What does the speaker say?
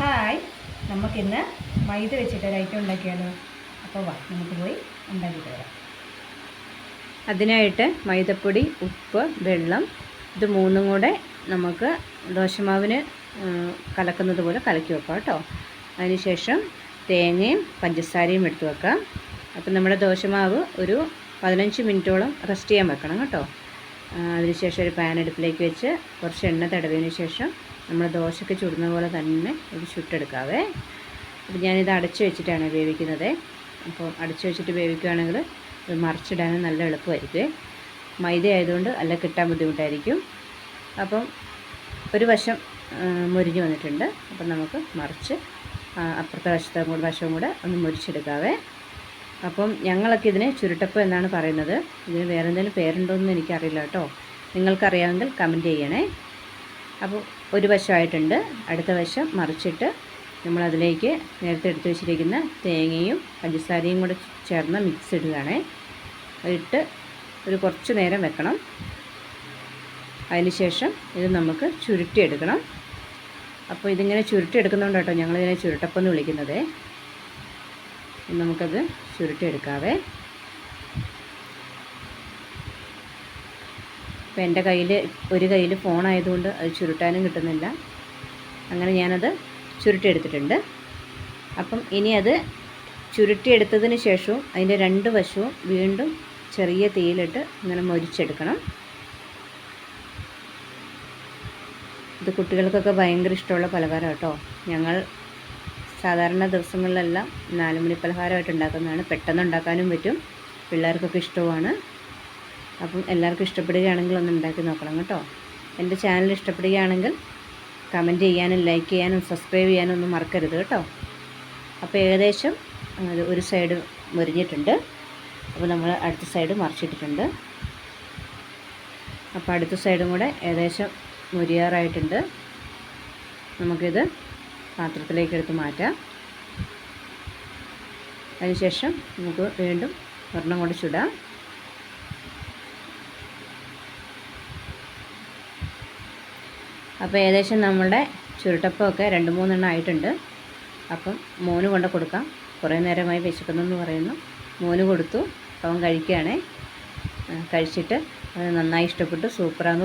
Hi നമുക്കിന്ന് മൈദ വെച്ചിട്ട് item ഉണ്ടാക്കിയാലോ? അപ്പോൾ വാ നമുക്ക് പോയി ഉണ്ടാക്കിയിട്ട് വരാം അതിനായിട്ട് മൈദപ്പൊടി ഉപ്പ് വെള്ളം ഇത് മൂന്നും കൂടെ നമുക്ക് ദോശമാവിന് കലക്കുന്നത് പോലെ കലക്കി വെക്കാം കേട്ടോ. അതിനുശേഷം തേങ്ങയും പഞ്ചസാരയും എടുത്തു വെക്കാം. അപ്പം നമ്മുടെ ദോശമാവ് ഒരു പതിനഞ്ച് മിനിറ്റോളം റെസ്റ്റ് ചെയ്യാൻ വെക്കണം കേട്ടോ. അതിനുശേഷം ഒരു പാൻ അടുപ്പിലേക്ക് വെച്ച് കുറച്ച് എണ്ണ തടവിയതിന് ശേഷം നമ്മൾ ദോശയ്ക്ക് ചുടുന്ന പോലെ തന്നെ ഇത് ചുട്ടെടുക്കാവേ. അപ്പോൾ ഞാനിത് അടച്ചു വെച്ചിട്ടാണ് വേവിക്കുന്നത്. അപ്പോൾ അടച്ചു വെച്ചിട്ട് വേവിക്കുകയാണെങ്കിൽ ഇത് മറിച്ചിടാനും നല്ല എളുപ്പമായിരിക്കും. മൈദ ആയതുകൊണ്ട് അല്ല കിട്ടാൻ ബുദ്ധിമുട്ടായിരിക്കും. അപ്പം ഒരു വശം മുരിഞ്ഞ് വന്നിട്ടുണ്ട്. അപ്പം നമുക്ക് മറിച്ച് അപ്പുറത്തെ വശത്തെ കൂടെ വശവും കൂടെ ഒന്ന് മുരിച്ചെടുക്കാവേ. അപ്പം ഞങ്ങളൊക്കെ ഇതിനെ ചുരുട്ടപ്പ് എന്നാണ് പറയുന്നത്. ഇതിന് വേറെ എന്തെങ്കിലും പേരുണ്ടോയെന്ന് എനിക്കറിയില്ല കേട്ടോ. നിങ്ങൾക്കറിയാമെങ്കിൽ കമന്റ് ചെയ്യണേ. അപ്പോൾ ഒരു വശമായിട്ടുണ്ട്. അടുത്ത വശം മറിച്ചിട്ട് നമ്മളതിലേക്ക് നേരത്തെ എടുത്ത് വെച്ചിരിക്കുന്ന തേങ്ങയും പഞ്ചസാരയും കൂടെ ചേർന്ന് മിക്സ് ഇടുകയാണ്. ഇട്ട് ഒരു കുറച്ച് നേരം വെക്കണം. അതിനുശേഷം ഇത് നമുക്ക് ചുരുട്ടിയെടുക്കണം. അപ്പോൾ ഇതിങ്ങനെ ചുരുട്ടിയെടുക്കുന്നതുകൊണ്ട് കേട്ടോ ഞങ്ങളിതിനെ ചുരുട്ടപ്പം എന്ന് വിളിക്കുന്നത് നമുക്കത് ചുരുട്ടിയെടുക്കാവേ. അപ്പോൾ എന്റെ കയ്യിൽ ഒരു കയ്യിൽ ഫോണായതുകൊണ്ട് അത് ചുരുട്ടാനും കിട്ടുന്നില്ല. അങ്ങനെ ഞാനത് ചുരുട്ടിയെടുത്തിട്ടുണ്ട്. അപ്പം ഇനി അത് ചുരുട്ടിയെടുത്തതിന് ശേഷവും അതിന്റെ രണ്ട് വശവും വീണ്ടും ചെറിയ തീയിലിട്ട് ഇങ്ങനെ മൊരിച്ചെടുക്കണം. ഇത് കുട്ടികൾക്കൊക്കെ ഭയങ്കര ഇഷ്ടമുള്ള പലഹാരം കേട്ടോ. ഞങ്ങൾ സാധാരണ ദിവസങ്ങളിലെല്ലാം നാലുമണി പലഹാരമായിട്ട് ഉണ്ടാക്കുന്നതാണ്. പെട്ടെന്ന് ഉണ്ടാക്കാനും പറ്റും. പിള്ളേർക്കൊക്കെ ഇഷ്ടവുമാണ്. അപ്പം എല്ലാവർക്കും ഇഷ്ടപ്പെടുകയാണെങ്കിൽ ഒന്ന് ഉണ്ടാക്കി നോക്കണം കേട്ടോ. എന്റെ ചാനൽ ഇഷ്ടപ്പെടുകയാണെങ്കിൽ കമന്റ് ചെയ്യാനും ലൈക്ക് ചെയ്യാനും സബ്സ്ക്രൈബ് ചെയ്യാനും ഒന്നും മറക്കരുത് കേട്ടോ. അപ്പോൾ ഏകദേശം ഒരു സൈഡ് മുരിഞ്ഞിട്ടുണ്ട്. അപ്പോൾ നമ്മൾ അടുത്ത സൈഡ് മറിച്ചിട്ടിട്ടുണ്ട്. അപ്പോൾ അടുത്ത സൈഡും കൂടെ ഏകദേശം മുരിയാറായിട്ടുണ്ട്. നമുക്കിത് പാത്രത്തിലേക്ക് എടുത്ത് മാറ്റാം. അതിനുശേഷം നമുക്ക് വീണ്ടും വർണം കൂടെ ചുടാം. അപ്പോൾ ഏകദേശം നമ്മുടെ ചുരുട്ടപ്പമൊക്കെ രണ്ട് മൂന്നെണ്ണം ആയിട്ടുണ്ട്. അപ്പം മോന് കൊണ്ട് കൊടുക്കാം. കുറേ നേരമായി വിശക്കുന്നു എന്ന് പറയുന്നു. മോന് കൊടുത്തു. അപ്പം കഴിക്കുകയാണേ. കഴിച്ചിട്ട് നന്നായി ഇഷ്ടപ്പെട്ടു. സൂപ്പറാന്ന്